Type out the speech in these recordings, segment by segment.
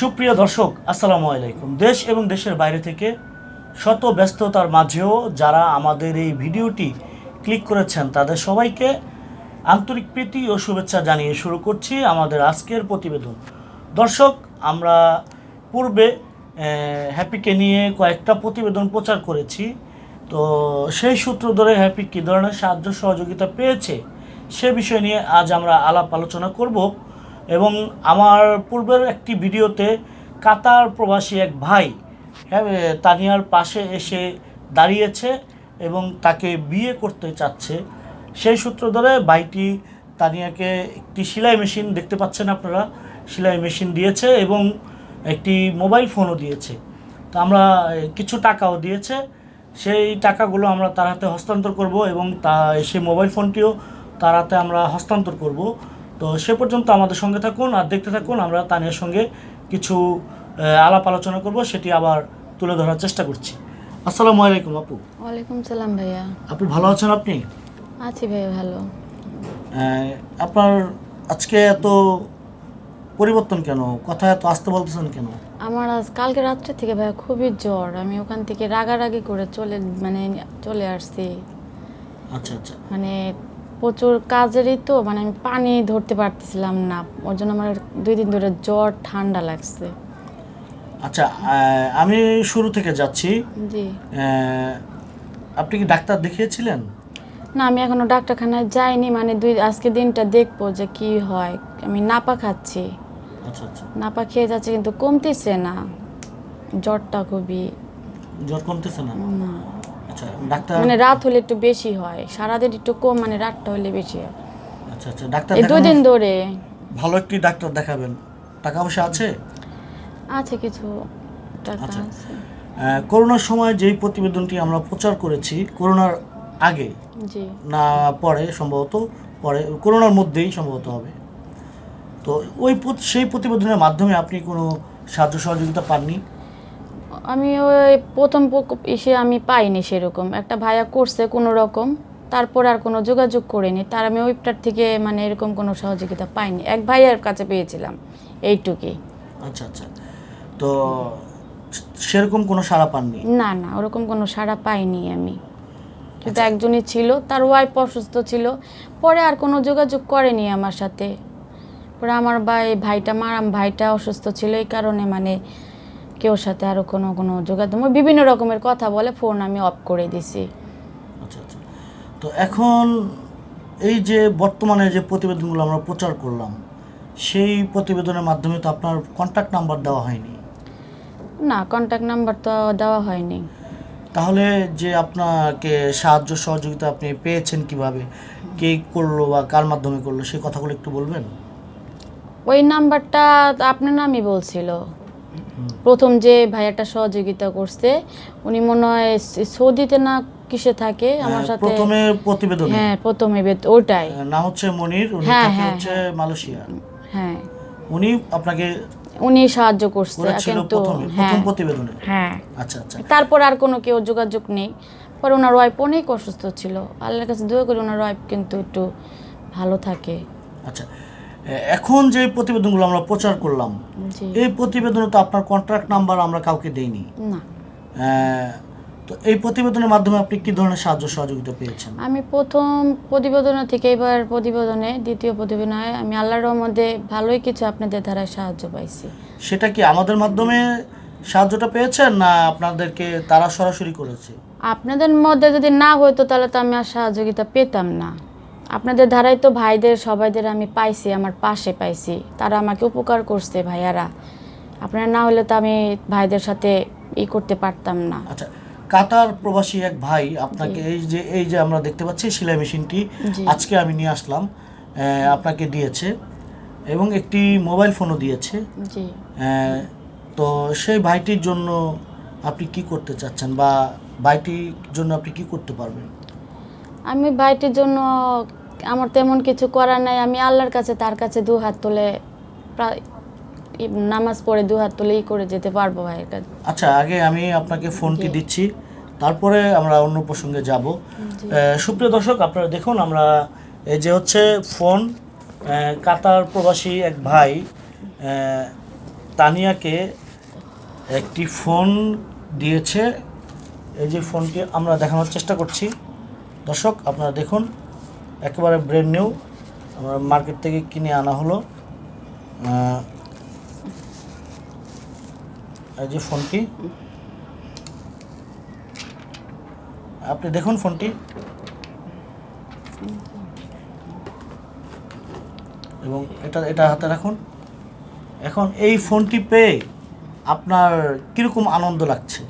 সুপ্রিয় দর্শক, আসসালামু আলাইকুম। দেশ এবং দেশের বাইরে থেকে শত ব্যস্ততার মাঝেও যারা আমাদের এই ভিডিওটি ক্লিক করেছেন, তাদের সবাইকে আন্তরিক প্রীতি ও শুভেচ্ছা জানিয়ে শুরু করছি আমাদের আজকের প্রতিবেদন। দর্শক, আমরা পূর্বে হ্যাপিকে নিয়ে কয়েকটা প্রতিবেদন প্রচার করেছি। তো সেই সূত্র ধরে হ্যাপি কী ধরনের সাহায্য সহযোগিতা পেয়েছে সে বিষয় নিয়ে আজ আমরা আলাপ আলোচনা করব। এবং আমার পূর্বের একটি ভিডিওতে কাতার প্রবাসী এক ভাই হ্যাঁ তানিয়ার পাশে এসে দাঁড়িয়েছে এবং তাকে বিয়ে করতে চাচ্ছে। সেই সূত্র ধরে ভাইটি তানিয়াকে একটি সেলাই মেশিন, দেখতে পাচ্ছেন আপনারা, সেলাই মেশিন দিয়েছে এবং একটি মোবাইল ফোনও দিয়েছে। তো আমরা কিছু টাকাও দিয়েছে। সেই টাকাগুলো আমরা তার হাতে হস্তান্তর করব এবং তা সেই মোবাইল ফোনটিও তার হাতে আমরা হস্তান্তর করব। তো সে পর্যন্ত আমাদের সঙ্গে থাকুন আর দেখতে থাকুন আমরা তানিয়ার সঙ্গে কিছু আলাপ আলোচনা করব সেটি আবার তুলে ধরার চেষ্টা করছি। আসসালামু আলাইকুম আপু। ওয়ালাইকুম সালাম ভাইয়া। আপু ভালো আছেন আপনি? আছি ভাইয়া ভালো। আপনার আজকে এত পরিবর্তন কেন? কথা এত আসতে বলতেছেন কেন? আমার আজ কালকে রাত্রে থেকে ভাইয়া খুবই জ্বর। আমি ওখান থেকে রাগারাগি করে চলে মানে চলে আসছি। আচ্ছা আচ্ছা। মানে প্রচুর কাজেরই তো মানে আমি পানি ধরতে পারতেছিলাম না। ওর জন্য আমার দুই দিন ধরে জ্বর ঠান্ডা লাগছে। আচ্ছা আমি শুরু থেকে যাচ্ছি। জি। আপনি কি ডাক্তার দেখিয়েছিলেন? না আমি এখনও ডাক্তারখানায় যাইনি মানে দুই আজকে দিনটা দেখব যে কি হয়। আমি নাপা খাচ্ছি। আচ্ছা আচ্ছা। নাপা খেয়ে যাচ্ছে কিন্তু কমতেছে না। জ্বরটা খুবই জ্বর কমতেছে না? না। আচ্ছা ডাক্তার মানে রাত হলে একটু বেশি হয় সারাদিন একটু কম মানে রাতটা হলে বেশি হয়। আচ্ছা আচ্ছা ডাক্তার এই দুদিন ধরে। ভালো একটি ডাক্তার দেখাবেন। টাকা পয়সা আছে? আছে কিছু টাকা আচ্ছা। আছে। করোনার সময় যেই প্রতিবেদনটি আমরা প্রচার করেছি করোনার আগে জি। না পরে সম্ভবত পরে করোনার মধ্যেই সম্ভবত হবে। তো ওই সেই প্রতিবেদনের মাধ্যমে আপনি কোনো সাহায্য সহযোগিতা পাননি? আমি ওই প্রথম এসে আমি পাইনি সেরকম। একটা ভাইয়া করছে কোনো রকম তারপর আর কোনো যোগাযোগ করিনি। তার আমি ওইটার থেকে মানে এরকম কোনো সহযোগিতা পাইনি। এক ভাইয়ার কাছে পেয়েছিলাম এইটুকুই। আচ্ছা আচ্ছা। তো সেরকম কোনো সাড়া পাননি? না না ওরকম কোনো সাড়া পাইনি আমি। কিন্তু একজনই ছিল তার ওয়াইফ অসুস্থ ছিল। পরে আর কোনো যোগাযোগ করেনি আমার সাথে। পরে আমার ভাই ভাইটা মারাম ভাইটা অসুস্থ ছিল এই কারণে মানে কেউ সাথে আরও কোনো কোনো যোগাযোগ ওই বিভিন্ন রকমের কথা বলে ফোন আমি অফ করে দিছি। আচ্ছা আচ্ছা। তো এখন এই যে বর্তমানে যে প্রতিবেদনগুলো আমরা প্রচার করলাম সেই প্রতিবেদনের মাধ্যমে তো আপনার কন্ট্যাক্ট নাম্বার দেওয়া হয়নি। না কন্ট্যাক্ট নাম্বার তো দেওয়া হয়নি। তাহলে যে আপনাকে সাহায্য সহযোগিতা আপনি পেয়েছেন কীভাবে কে করল বা কার মাধ্যমে করল সেই কথাগুলো একটু বলবেন? ওই নাম্বারটা আপনার নামই বলছিল। প্রথম যে ভাইয়াটা সহযোগিতা করছে উনি মনে হয় সৌদিতে না কিসে থাকে? আমার সাথে প্রথমে প্রতিবেদনে। হ্যাঁ প্রথমে ওটাই। আহ, নাম হচ্ছে মনির উনি হ্যাঁ, থাকে হ্যাঁ, হচ্ছে মালয়েশিয়া। হ্যাঁ। উনি আপনাকে উনি সাহায্য করছে কিন্তু হ্যাঁ। প্রথম প্রতিবেদনে? হ্যাঁ। আচ্ছা আচ্ছা। তারপর আর কোনো কেউ যোগাযোগ নেই। পরে ওনার ওয়াইফ অনেক অসুস্থ ছিল। আল্লাহর কাছে দোয়া করি ওনার ওয়াইফ কিন্তু একটু ভালো থাকে। আচ্ছা এখন যে প্রতিবেদনগুলো আমরা প্রচার করলাম এই প্রতিবেদনে তো আপনার কন্ট্রাক্ট নাম্বার আমরা কাউকে দেইনি। তো এই প্রতিবেদনের মাধ্যমে আপনি কি ধরনের সাহায্য সহযোগিতা পেয়েছেন? আমি প্রথম প্রতিবেদন থেকে এবার প্রতিবেদনে দ্বিতীয় প্রতিবেদনে আমি আল্লাহর রহমতে ভালোই কিছু আপনাদের দ্বারা সাহায্য পাইছি। সেটা কি আমাদের মাধ্যমে সাহায্যটা পেয়েছেন না আপনাদেরকে তারা সরাসরি করেছে? আপনাদের মধ্যে যদি না হতো তাহলে তো আমি আর সহযোগিতা পেতাম না। আপনাদের ধারাই তো ভাইদের সবাইদের আমি পাইছি আমার পাশে পাইছি। তারা আমাকে উপকার করছে ভাইয়ারা। আপনারা না হলে তো আমি ভাইদের সাথে ই করতে পারতাম না। আচ্ছা কাতার প্রবাসী এক ভাই আপনাকে এই যে এই যে আমরা দেখতে পাচ্ছি সেলাই মেশিনটি আজকে আমি নিয়ে আসলাম আপনাকে দিয়েছে এবং একটি মোবাইল ফোনও দিয়েছে। তো সেই ভাইটির জন্য আপনি কি করতে চাচ্ছেন বা ভাইটির জন্য আপনি কি করতে পারবেন? আমি ভাইটির জন্য আমার তেমন কিছু করার নাই। আমি আল্লাহর কাছে তার কাছে দু হাত তুলে প্রায় নামাজ পড়ে দু হাত তুলে ই করে যেতে পারব ভাইয়ের কাছে আচ্ছা আগে আমি আপনাকে ফোনটি দিচ্ছি। তারপরে আমরা অন্য প্রসঙ্গে যাব। সুপ্রিয় দর্শক আপনারা দেখুন আমরা এই যে হচ্ছে ফোন কাতার প্রবাসী এক ভাই তানিয়াকে একটি ফোন দিয়েছে। এই যে ফোনটি আমরা দেখানোর চেষ্টা করছি। দর্শক আপনারা দেখুন। একেবারে ব্র্যান্ড নিউ আমরা মার্কেট থেকে কিনে আনা হলো। এই যে ফোনটি। আপনি দেখুন ফোনটি। এবং এটা এটা হাতে রাখুন। এখন এই ফোনটি পেয়ে আপনার কীরকম আনন্দ লাগছে?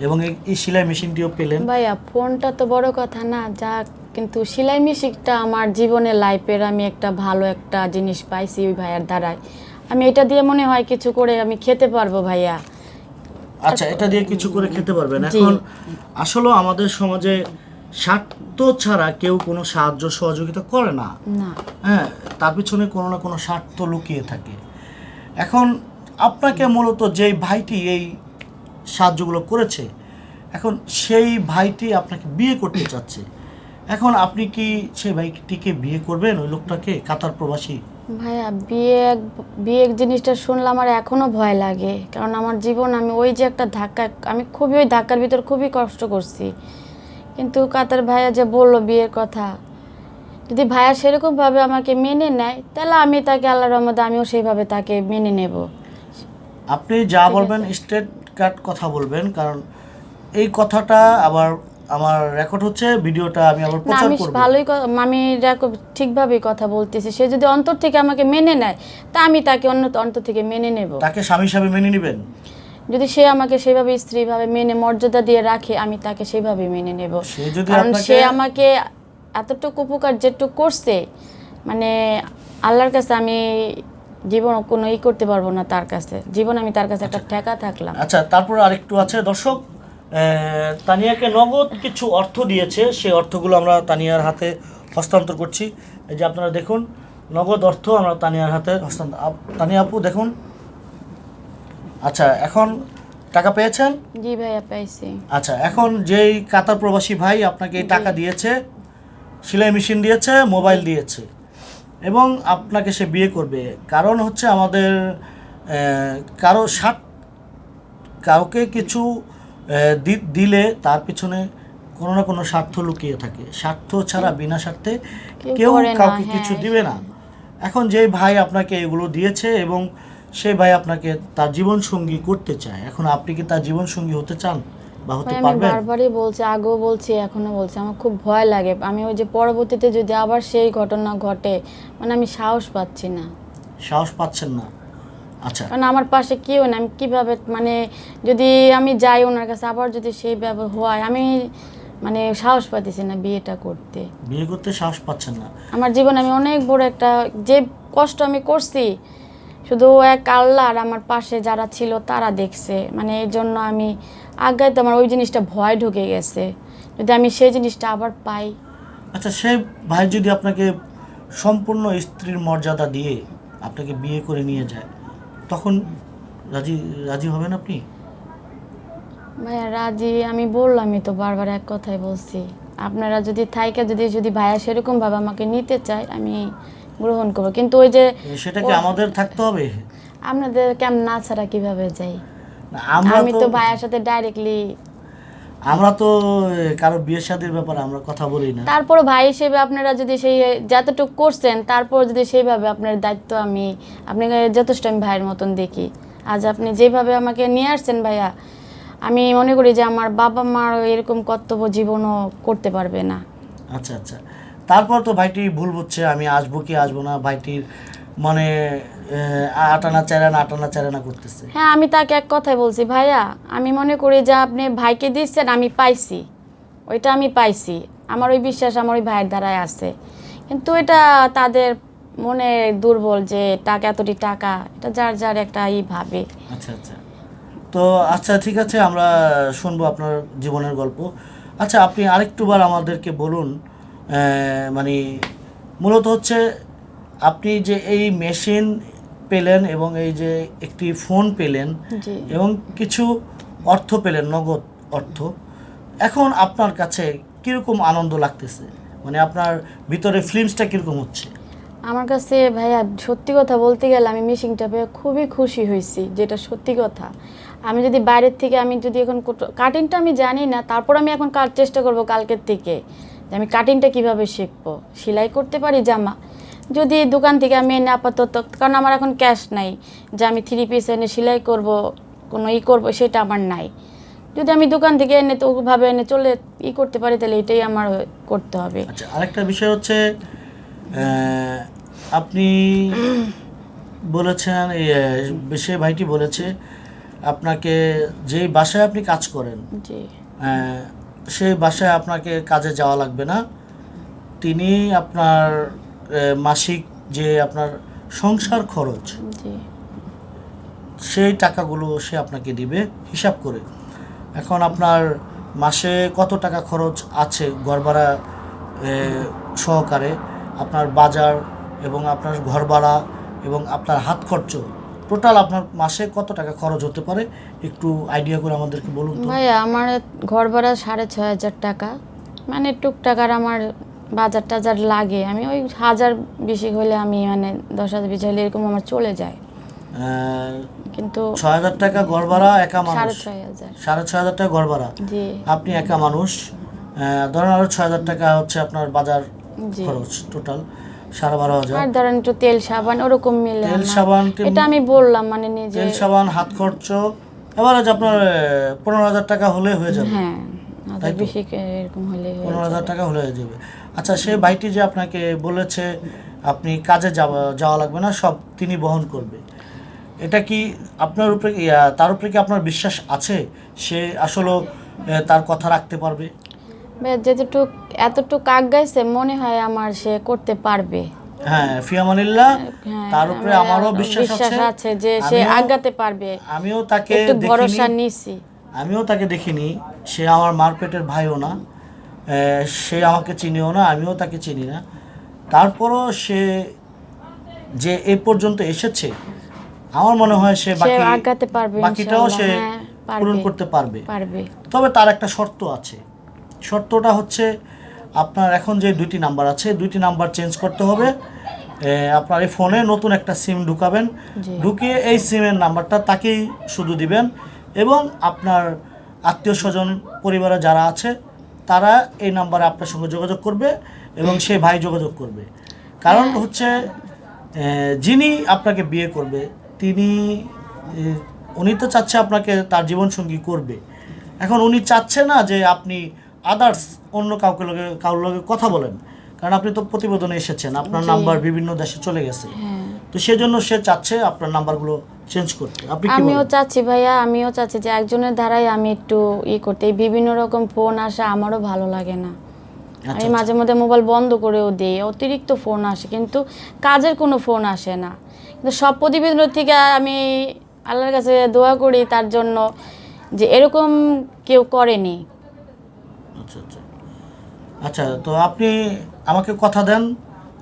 এবং এই- সেলাই মেশিনটিও পেলেন। ভাইয়া, ফোনটা তো বড় কথা না যা কিন্তু সেলাই মেশিনটা আমার জীবনের লাইফের আমি একটা ভালো একটা জিনিস পাইছি ওই ভাইয়ার দ্বারাই আমি এটা দিয়ে মনে হয় কিছু করে আমি খেতে পারব ভাইয়া। আচ্ছা এটা দিয়ে কিছু করে খেতে পারবেন। এখন আসলে আমাদের সমাজে স্বার্থ ছাড়া কেউ কোনো সাহায্য সহযোগিতা করে না। না। হ্যাঁ তার পিছনে কোনো না কোনো স্বার্থ লুকিয়ে থাকে। এখন আপনাকে মূলত যেই ভাইটি এই সাহায্যগুলো করেছে এখন সেই ভাইটি আপনাকে বিয়ে করতে চাচ্ছে। এখন আপনি কি সেই ভাইটিকে বিয়ে করবেন? ওই লোকটাকে কাতার প্রবাসী? ভাইয়া বিয়ে এক- বিয়ে এক জিনিসটা শুনলে আমার এখনও ভয় লাগে। কারণ আমার জীবন আমি ওই যে একটা ধাক্কা আমি খুবই ওই ধাক্কার ভিতর খুবই কষ্ট করছি। কিন্তু কাতার ভাইয়া যে বলল বিয়ের কথা যদি ভাইয়া সেরকমভাবে আমাকে মেনে নেয় তাহলে আমি তাকে আল্লাহর রহমতে আমিও সেইভাবে তাকে মেনে নেব। আপনি যা বলবেন স্ট্রেট কাট কথা বলবেন কারণ এই কথাটা আবার আমার রেকর্ড হচ্ছে ভিডিওটা আমি আবার প্রচার আমি করব। ভালোই আমি ঠিকভাবেই কথা বলতেছি। সে যদি অন্তর থেকে আমাকে মেনে নেয় তা আমি তাকে অন্য অন্তর থেকে মেনে নেব। তাকে স্বামী হিসাবে মেনে নেবেন? যদি সে আমাকে সেভাবে স্ত্রীভাবে মেনে মর্যাদা দিয়ে রাখে আমি তাকে সেভাবে মেনে নেব। সে যদি কারণ সে আমাকে এতটুকু উপকার যেটুকু করছে মানে আল্লাহর কাছে আমি জীবন কোনো ই করতে পারব না তার কাছে। জীবন আমি তার কাছে একটা ঠেকা থাকলাম। আচ্ছা তারপর আরেকটু আছে দর্শক তানিয়াকে নগদ কিছু অর্থ দিয়েছে সেই অর্থগুলো আমরা তানিয়ার হাতে হস্তান্তর করছি। এই যে আপনারা দেখুন নগদ অর্থ আমরা তানিয়ার হাতে হস্তান্তর আপ- তানিয়া আপু দেখুন। আচ্ছা এখন টাকা পেয়েছেন? জি ভাইয়া পাইছি আচ্ছা এখন যেই কাতার প্রবাসী ভাই আপনাকে এই টাকা দিয়েছে সেলাই মেশিন দিয়েছে মোবাইল দিয়েছে এবং আপনাকে সে বিয়ে করবে। কারণ হচ্ছে আমাদের কারও স্বার্থ কাউকে কিছু দিলে তার পিছনে কোনো না কোনো স্বার্থ লুকিয়ে থাকে। স্বার্থ ছাড়া বিনা স্বার্থে কেউ কাউকে হ্যাঁ, কিছু দিবে না। এখন যে ভাই আপনাকে এগুলো দিয়েছে এবং সেই ভাই আপনাকে তার জীবন সঙ্গী করতে চায় এখন আপনি কি তার জীবন সঙ্গী হতে চান বা হতে পারবেন? বারবারই বলছি আগেও বলছি এখনও বলছি আমার খুব ভয় লাগে। আমি ওই যে পরবর্তীতে যদি আবার সেই ঘটনা ঘটে মানে আমি সাহস পাচ্ছি না। সাহস পাচ্ছেন না। আচ্ছা। কারণ আমার পাশে কেউ না আমি কীভাবে মানে যদি আমি যাই ওনার কাছে আবার যদি সেই ব্যবহার হয় আমি মানে সাহস পাচ্ছি না বিয়েটা করতে। বিয়ে করতে সাহস পাচ্ছেন না। আমার জীবনে আমি অনেক বড় একটা যে কষ্ট আমি করছি শুধু এক আল্লাহ আর আমার পাশে যারা ছিল তারা দেখছে। মানে এই জন্য আমি আগায় তো আমার ওই জিনিসটা ভয় ঢুকে গেছে। যদি আমি সেই জিনিসটা আবার পাই। আচ্ছা সে ভাই যদি আপনাকে সম্পূর্ণ স্ত্রীর মর্যাদা দিয়ে আপনাকে বিয়ে করে নিয়ে যায় তখন রাজি রাজি হবেন আপনি? ভাইয়া রাজি আমি বললামই তো বারবার এক কথাই বলছি। আপনারা যদি থাইকে যদি যদি ভাইয়া সেরকম ভাবে আমাকে নিতে চায় আমি গ্রহণ করব। কিন্তু ওই যে সেটা কি আমাদের থাকতে হবে? আপনাদের কেমন না ছাড়া কীভাবে যাই? আমি তো তো ভাইয়ার সাথে ডাইরেক্টলি আমরা তো কারও বিয়ে শাদীর ব্যাপারে আমরা কথা বলি না। তারপর ভাই হিসেবে আপনারা যদি সেই যতটুকু করছেন তারপর যদি সেইভাবে আপনার দায়িত্ব আমি আপনাকে যথেষ্ট আমি ভাইয়ের মতন দেখি। আজ আপনি যেভাবে আমাকে নিয়ে আসছেন ভাইয়া আমি মনে করি যে আমার বাবা মার এরকম কর্তব্য জীবনও করতে পারবে না। আচ্ছা আচ্ছা। তারপর তো ভাইটি ভুল বুঝছে আমি আসব কি আসব না ভাইটির মানে আটানা চারানা আটানা চারানা করতেছে। হ্যাঁ আমি তাকে এক কথাই বলছি ভাইয়া আমি মনে করি যে আপনি ভাইকে দিচ্ছেন আমি পাইছি। ওইটা আমি পাইছি। আমার ওই বিশ্বাস আমার ওই ভাইয়ের দ্বারাই আছে। কিন্তু এটা তাদের মনে দুর্বল যে টাকা এতটি টাকা এটা যার যার একটা ই ভাবে। আচ্ছা আচ্ছা। তো আচ্ছা ঠিক আছে আমরা শুনব আপনার জীবনের গল্প। আচ্ছা আপনি আরেকটুবার আমাদেরকে বলুন মানে মূলত হচ্ছে আপনি যে এই মেশিন পেলেন এবং এই যে একটি ফোন পেলেন এবং কিছু অর্থ পেলেন নগদ অর্থ। এখন আপনার কাছে কীরকম আনন্দ লাগতেছে? মানে আপনার ভিতরে ফিল্মসটা কীরকম হচ্ছে? আমার কাছে ভাইয়া সত্যি কথা বলতে গেলে আমি মেশিনটা পেয়ে খুবই খুশি হয়েছি যেটা সত্যি কথা। আমি যদি বাইরের থেকে আমি যদি এখন কাটিংটা আমি জানি না তারপর আমি এখন কার চেষ্টা করব কালকের থেকে যে আমি কাটিংটা কীভাবে শিখব। সেলাই করতে পারি জামা যদি দোকান থেকে আমি এনে আপাতত কারণ আমার এখন ক্যাশ নাই যে আমি থ্রি পিস এনে সেলাই করব কোনো ই করব সেটা আমার নাই। যদি আমি দোকান থেকে এনে তো ওভাবে এনে চলে ই করতে পারি তাহলে এটাই আমার করতে হবে। আচ্ছা আরেকটা বিষয় হচ্ছে আপনি বলেছেন সে ভাইটি বলেছে আপনাকে যেই বাসায় আপনি কাজ করেন সেই বাসায় আপনাকে কাজে যাওয়া লাগবে না। তিনি আপনার মাসিক যে আপনার সংসার খরচ সেই টাকাগুলো সে আপনাকে দিবে হিসাব করে। এখন আপনার মাসে কত টাকা খরচ আছে ঘর ভাড়া এ, সহকারে? আপনার বাজার এবং আপনার ঘর ভাড়া এবং আপনার হাত খরচ। টোটাল আপনার মাসে কত টাকা খরচ হতে পারে? একটু আইডিয়া করে আমাদেরকে বলুন ভাই আমার ঘর ভাড়া সাড়ে ছয় হাজার টাকা। মানে টুকটাকার আমার বাজার টাজার লাগে আমি ওই হাজার বেশি হলে আমি মানে দশ হাজার বিশ হলে এরকম আমার চলে যায়। কিন্তু ছয় হাজার টাকা ঘর ভাড়া একা মানুষ? সাড়ে ছয় হাজার টাকা ঘর ভাড়া? আপনি একা মানুষ? ধরেন আরও ছয় হাজার টাকা হচ্ছে আপনার বাজার খরচ টোটাল সাড়ে বারো হাজার। আর ধরেন একটু তেল সাবান ওরকম মিলে তেল সাবান এটা আমি বললাম মানে নিজে তেল সাবান হাত খরচ এবারে আপনার পনেরো হাজার টাকা হলে হয়ে যাবে। হ্যাঁ। তাই হাজার তো? বেশি এরকম হলে পনেরো হাজার টাকা হলে যাবে। আচ্ছা সেই ভাইটি যে আপনাকে বলেছে আপনি কাজে যাওয়া যাওয়া লাগবে না সব তিনি বহন করবে। এটা কি আপনার উপরে তার উপরে কি আপনার বিশ্বাস আছে? সে আসলে তার কথা রাখতে পারবে? ভাইয়া, যেতটুক এতটুক আগ গাইছে মনে হয় আমার সে করতে পারবে। হ্যাঁ ফিয়ামানিল্লাহ হ্যাঁ, তার উপরে আমারও বিশ্বাস আছে। যে সে আগাতে পারবে। আমিও তাকে একটু ভরসা নিছি। আমিও তাকে দেখিনি। সে আমার মার পেটের ভাইও না সে আমাকে চিনিও না আমিও তাকে চিনি না। তারপরও সে যে এ পর্যন্ত এসেছে আমার মনে হয় সে সে বাকি বাকিটাও সে হ্যাঁ, পূরণ করতে পারবে। তবে তার একটা শর্ত আছে। শর্তটা হচ্ছে আপনার এখন যে দুইটি নাম্বার আছে দুইটি নাম্বার চেঞ্জ করতে হবে। আপনার এই ফোনে নতুন একটা সিম ঢুকাবেন। ঢুকিয়ে এই সিমের নাম্বারটা তাকেই শুধু দিবেন এবং আপনার আত্মীয় স্বজন পরিবারে যারা আছে তারা এই নাম্বারে আপনার সঙ্গে যোগাযোগ করবে এবং সে ভাই যোগাযোগ করবে। কারণ হচ্ছে যিনি আপনাকে বিয়ে করবে তিনি উনি তো চাচ্ছে আপনাকে তার জীবনসঙ্গী করবে। এখন উনি চাচ্ছে না যে আপনি আদার্স অন্য কাউকে লগে কারোর লগে কথা বলেন। কারণ আপনি তো প্রতিবেদনে এসেছেন আপনার নাম্বার বিভিন্ন দেশে চলে গেছে। হ্যাঁ। তো সেজন্য সে চাচ্ছে আপনার নাম্বারগুলো চেঞ্জ করতে। আপনি আমিও চাচ্ছি ভাইয়া আমিও চাচ্ছি যে একজনের দ্বারাই আমি একটু ই করতে। বিভিন্ন রকম ফোন আসে আমারও ভালো লাগে না। আচ্ছা, আমি মাঝে মধ্যে মোবাইল বন্ধ করেও দিই অতিরিক্ত ফোন আসে কিন্তু কাজের কোনো ফোন আসে না। কিন্তু সব প্রতিবেদন থেকে আমি আল্লাহর কাছে দোয়া করি তার জন্য যে এরকম কেউ করেনি। আচ্ছা আচ্ছা। আচ্ছা তো আপনি আমাকে কথা দেন।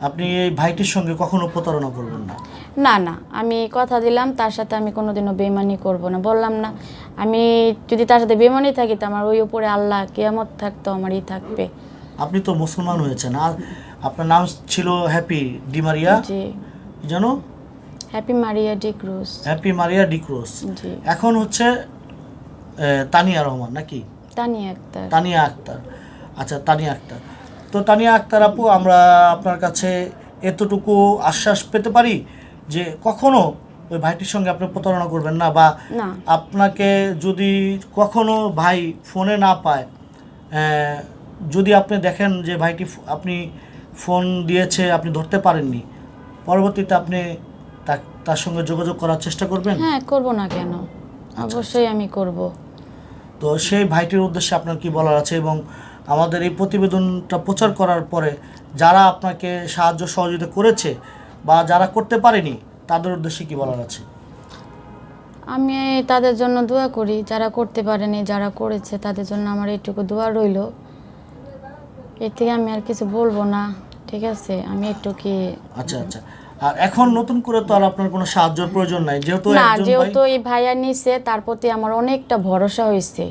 আপনি এই ভাইটির সঙ্গে কখনো প্রতারণা করবেন না? না না। আমি কথা দিলাম তার সাথে আমি কোনোদিনও বেমানি করব না। বললাম না। আমি যদি তার সাথে বেমানি থাকি তো আমার ওই উপরে আল্লাহ কেয়ামত থাকতো আমারই থাকবে। আপনি তো মুসলমান হয়েছেন। আর আপনার নাম ছিল হ্যাপি ডিমারিয়া জি। জানো? Happy Maria D Cruz. Happy Maria D'Cruz ji. এখন হচ্ছে তানিয়া রহমান নাকি? তানিয়া আক্তার। তানিয়া আক্তার। আচ্ছা তানিয়া আক্তার। তো তানিয়া আক্তার আপু আমরা আপনার কাছে এতটুকু আশ্বাস পেতে পারি যে কখনো ওই ভাইটির সঙ্গে আপনি প্রতারণা করবেন না বা আপনাকে যদি কখনো ভাই ফোনে না পায় যদি আপনি দেখেন যে ভাইটি আপনি ফোন দিয়েছে আপনি ধরতে পারেননি পরবর্তীতে আপনি তার সঙ্গে যোগাযোগ করার চেষ্টা করবেন? হ্যাঁ করব না কেন? অবশ্যই আমি করব। তো সেই ভাইটির উদ্দেশ্যে আপনার কি বলার আছে এবং আমাদের এই প্রতিবেদনটা প্রচার করার পরে যারা আপনাকে সাহায্য সহযোগিতা করেছে বা যারা করতে পারেনি তাদের উদ্দেশ্যে কি বলার আছে? আমি তাদের জন্য দোয়া করি যারা করতে পারেনি যারা করেছে তাদের জন্য আমার এইটুকু দোয়া রইল। এর থেকে আমি আর কিছু বলব না ঠিক আছে? আমি একটু কি আচ্ছা আচ্ছা। আর এখন নতুন করে তো আর আপনার কোনো সাহায্যের প্রয়োজন নাই যেহেতু না যেহেতু এই ভাইয়া নিছে তার প্রতি আমার অনেকটা ভরসা হয়েছে।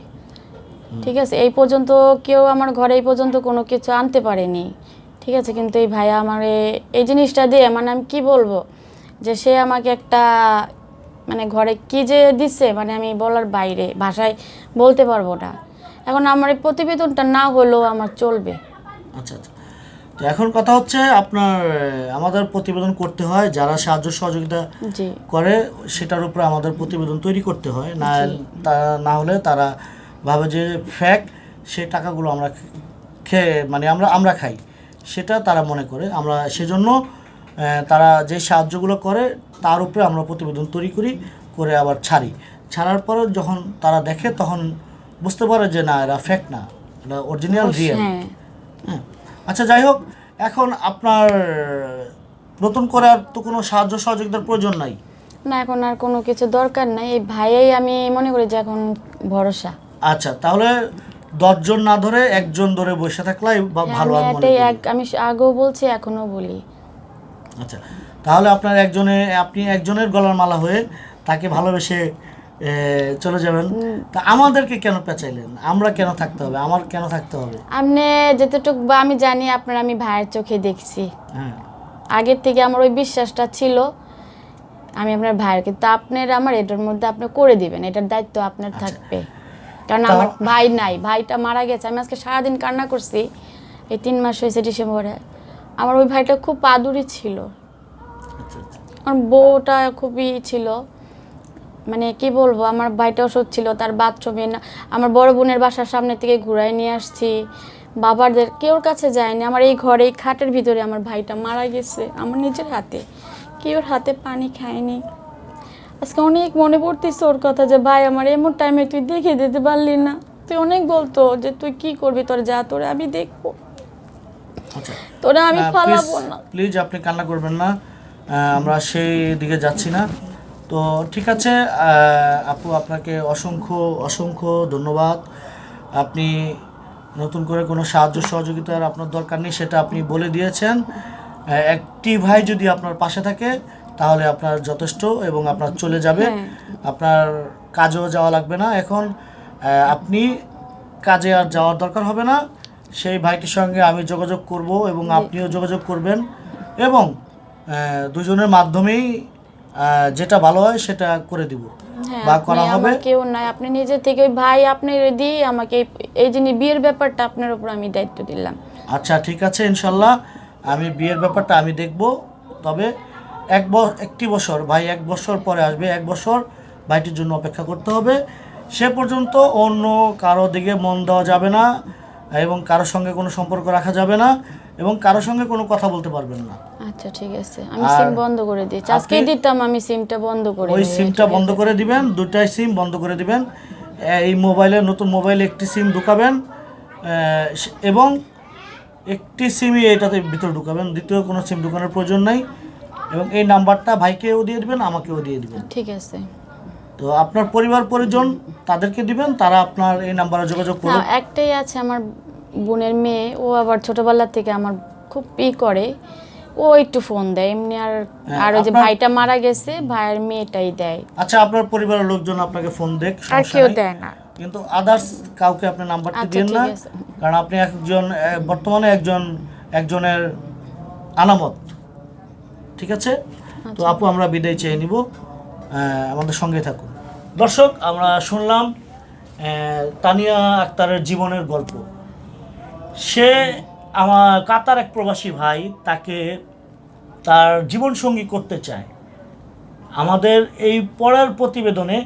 ঠিক আছে? এই পর্যন্ত কেউ আমার ঘরে এই পর্যন্ত কোনো কিছু আনতে পারেনি। ঠিক আছে? কিন্তু এই ভাইয়া আমার এই জিনিসটা দিয়ে মানে আমি কি বলব? যে সে আমাকে একটা মানে ঘরে কি যে দিচ্ছে মানে আমি বলার বাইরে ভাষায় বলতে পারব না। এখন আমার এই প্রতিবেদনটা না হলেও আমার চলবে। আচ্ছা আচ্ছা। তো এখন কথা হচ্ছে আপনার আমাদের প্রতিবেদন করতে হয় যারা সাহায্য সহযোগিতা করে সেটার উপরে আমাদের প্রতিবেদন তৈরি করতে হয়। না তা না হলে তারা ভাবে যে ফ্যাক সে টাকাগুলো আমরা খেয়ে মানে আমরা আমরা খাই। সেটা তারা মনে করে। আমরা সেজন্য তারা যে সাহায্যগুলো করে তার উপরে আমরা প্রতিবেদন তৈরি করি করে আবার ছাড়ি। ছাড়ার পরে যখন তারা দেখে তখন বুঝতে পারে যে না এরা ফ্যাক না। এটা অরিজিনাল রিয়েল। হ্যাঁ। হ্যাঁ। আচ্ছা যাই হোক এখন আপনার নতুন করে আর তো কোনো সাহায্য সহযোগিতার প্রয়োজন নাই? না এখন আর কোনো কিছু দরকার নাই। এই ভাইয়াই আমি মনে করি যে এখন ভরসা। আচ্ছা তাহলে দশজন না ধরে একজন ধরে বসে থাকলাই বা ভালো আমি আমি এটাই এক আমি আগেও বলছি এখনও বলি। আচ্ছা তাহলে আপনার একজনে আপনি একজনের গলার মালা হয়ে তাকে ভালোবেসে এ, চলে যাবেন। তা আমাদেরকে কেন পেঁচাইলেন? আমরা কেন থাকতে হবে? আমার কেন থাকতে হবে? আপনি যতটুকু বা আমি জানি আপনার আমি ভাইয়ের চোখে দেখছি। হ্যাঁ। আগের থেকে আমার ওই বিশ্বাসটা ছিল আমি আপনার ভাইয়ের কিন্তু আপনার আমার এটার মধ্যে আপনি করে দিবেন এটার দায়িত্ব আপনার থাকবে। কারণ আমার ভাই নাই ভাইটা মারা গেছে আমি আজকে সারাদিন কান্না করছি এই তিন মাস হয়েছে ডিসেম্বরে। আমার ওই ভাইটা খুব পাদুরি ছিল। আচ্ছা আচ্ছা। আমার বউটা খুবই ছিল মানে কি বলব আমার ভাইটা ওষুধ ছিল তার বাথরুমে না আমার বড় বোনের বাসার সামনে থেকে ঘুরাই নিয়ে আসছি। বাবাদের কেউর কাছে যায়নি আমার এই ঘরে এই খাটের ভিতরে আমার ভাইটা মারা গেছে আমার নিজের হাতে। কেউর হাতে পানি খায়নি। আজকে অনেক মনে পড়তেছে ওর কথা যে ভাই আমার এমন টাইমে তুই দেখে দিতে পারলি না। তুই অনেক বলতো যে তুই কি করবি? তোর যা তোরে আমি দেখব। আচ্ছা। তোরা আমি ফালাবো না। প্লিজ আপনি কান্না করবেন না। আমরা সেই দিকে যাচ্ছি না। তো ঠিক আছে আপু আপনাকে অসংখ্য অসংখ্য ধন্যবাদ। আপনি নতুন করে কোনো সাহায্য সহযোগিতার আপনার দরকার নেই সেটা আপনি বলে দিয়েছেন। একটি ভাই যদি আপনার পাশে থাকে তাহলে আপনার যথেষ্ট এবং আপনার চলে যাবে। হ্যাঁ। আপনার কাজেও যাওয়া লাগবে না। এখন আপনি কাজে আর যাওয়ার দরকার হবে না। সেই ভাইটির সঙ্গে আমি যোগাযোগ করব এবং আপনিও যোগাযোগ করবেন এবং দুজনের মাধ্যমেই যেটা ভালো হয় সেটা করে দিব। হ্যাঁ, বা করা হবে। কেউ নাই আপনি নিজে থেকে ভাই আপনি দিয়ে আমাকে এই- জিনিস বিয়ের ব্যাপারটা আপনার উপর আমি দায়িত্ব দিলাম। আচ্ছা ঠিক আছে ইনশাল্লাহ। আমি বিয়ের ব্যাপারটা আমি দেখব। তবে এক একটি বছর ভাই এক বছর পরে আসবে এক বছর ভাইটির জন্য অপেক্ষা করতে হবে। সে পর্যন্ত অন্য কারও দিকে মন দেওয়া যাবে না এবং কারোর সঙ্গে কোনো সম্পর্ক রাখা যাবে না এবং কারোর সঙ্গে কোনো কথা বলতে পারবেন না। আচ্ছা ঠিক আছে। আমি সিম বন্ধ করে দিয়েছি। আজকে দিতাম আমি সিমটা বন্ধ করে ওই সিমটা বন্ধ করে দিবেন দুটাই সিম বন্ধ করে দিবেন। এই মোবাইলে নতুন মোবাইলে একটি সিম ঢুকাবেন এবং একটি সিমই এটাতে ভিতরে ঢুকাবেন। দ্বিতীয় কোনো সিম ঢুকানোর প্রয়োজন নাই। এবং এই নাম্বারটা ভাইকেও দিয়ে দিবেন আমাকেও দিয়ে দিবেন। ঠিক আছে। তো আপনার পরিবার পরিজন তাদেরকে দিবেন তারা আপনার এই নাম্বারে যোগাযোগ না করুন একটাই আছে আমার বোনের মেয়ে ও আবার ছোটবেলা থেকে আমার খুব ই করে ও একটু ফোন দেয় এমনি আর হ্যাঁ, আর ওই যে ভাইটা মারা গেছে ভাইয়ের মেয়েটাই দেয়। আচ্ছা আপনার পরিবারের লোকজন আপনাকে ফোন দেখ আর কেউ দেয় না। কিন্তু আদার্স কাউকে আপনি নাম্বারটা আচ্ছা, দিন না কারণ আপনি একজন বর্তমানে একজন একজনের আলামত ঠিক আছে? তো আচ্ছা। আপু আমরা বিদায় চেয়ে নিব। আমাদের সঙ্গে থাকুন। দর্শক আমরা শুনলাম তানিয়া আক্তারের জীবনের গল্প। সে আমার কাতার এক প্রবাসী ভাই তাকে তার জীবনসঙ্গী করতে চায়। আমাদের এই পড়ার প্রতিবেদনে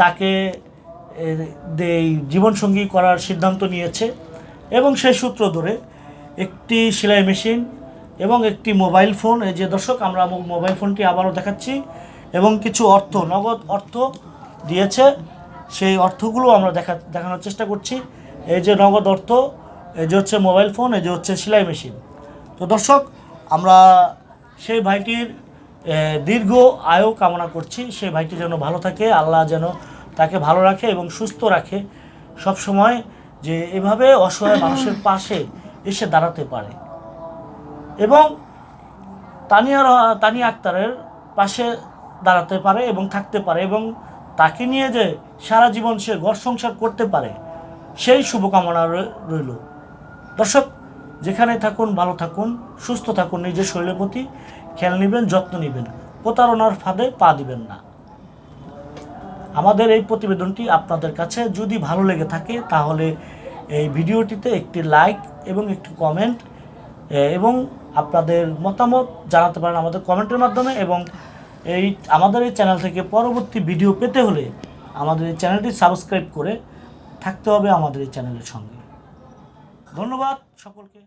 তাকে এই জীবনসঙ্গী করার সিদ্ধান্ত নিয়েছে এবং সেই সূত্র ধরে একটি সেলাই মেশিন এবং একটি মোবাইল ফোন, এই যে দর্শক, আমরা মোবাইল ফোনটি আবারও দেখাচ্ছি, এবং কিছু অর্থ, নগদ অর্থ দিয়েছে। সেই অর্থগুলো আমরা দেখা দেখানোর চেষ্টা করছি। এই যে নগদ অর্থ, এই যে হচ্ছে মোবাইল ফোন, এই যে হচ্ছে সেলাই মেশিন। তো দর্শক, আমরা সেই ভাইটির দীর্ঘ আয়ু কামনা করছি। সেই ভাইটি যেন ভালো থাকে, আল্লাহ যেন তাকে ভালো রাখে এবং সুস্থ রাখে। সব সময় যে এভাবে অসহায় মানুষের পাশে এসে দাঁড়াতে পারে। এবং তানিয়া তানিয়া আক্তারের পাশে দাঁড়াতে পারে এবং থাকতে পারে এবং তাকে নিয়ে যে সারা জীবন সে ঘর সংসার করতে পারে, সেই শুভকামনা রইল। দর্শক যেখানে থাকুন, ভালো থাকুন, সুস্থ থাকুন নিজের শরীরের প্রতি খেয়াল নেবেন, যত্ন নেবেন। প্রতারণার ফাঁদে পা দিবেন না। আমাদের এই প্রতিবেদনটি আপনাদের কাছে যদি ভালো লেগে থাকে, তাহলে এই ভিডিওটিতে একটি লাইক এবং একটি কমেন্ট এবং আপনাদের মতামত জানাতে পারেন আমাদের কমেন্টের মাধ্যমে এবং এই, আমাদের এই চ্যানেল থেকে পরবর্তী ভিডিও পেতে হলে আমাদের এই চ্যানেলটি সাবস্ক্রাইব করে থাকতে হবে আমাদের এই চ্যানেলের সঙ্গে। ধন্যবাদ সকলকে।